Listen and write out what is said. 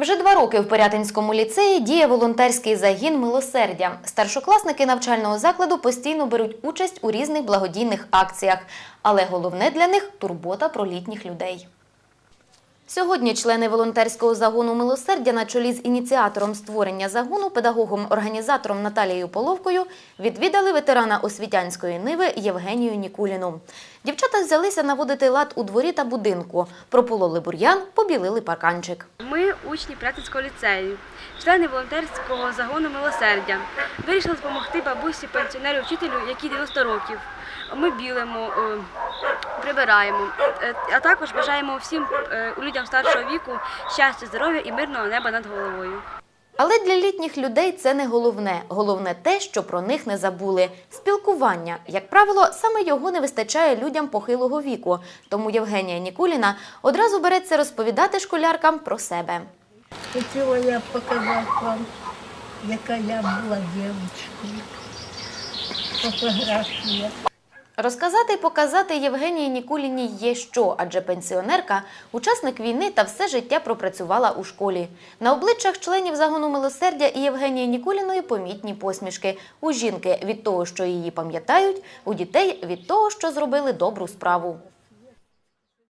Вже два роки в Пирятинському ліцеї діє волонтерський загін милосердя. Старшокласники навчального закладу постійно беруть участь у різних благодійних акціях, але головне для них турбота про літніх людей. Сьогодні члени волонтерського загону милосердя на чолі з ініціатором створення загону, педагогом-організатором Наталією Половкою відвідали ветерана освітянської ниви Євгенію Нікуліну. Дівчата взялися наводити лад у дворі та будинку, пропололи бур'ян, побілили парканчик. Ми учні Пирятинського ліцею, члени волонтерського загону милосердя. Вирішили допомогти бабусі пенсіонеру вчителю, якій 90 років. Ми білимо, е, прибираємо, Е, а також бажаємо всім е, людям старшого віку щастя, здоров'я і мирного неба над головою. Але для літніх людей це не головне. Головне те, що про них не забули. Спілкування. Як правило, саме його не вистачає людям похилого віку. Тому Євгенія Нікуліна одразу береться розповідати школяркам про себе. Хотіла я показати вам, яка я була дівчинкою. Фотографія. Розказати і показати Євгенії Нікуліні є що, адже пенсіонерка – учасник війни та все життя пропрацювала у школі. На обличчях членів загону милосердя і Євгенії Нікуліної помітні посмішки. У жінки від того, що її пам'ятають, у дітей від того, що зробили добру справу.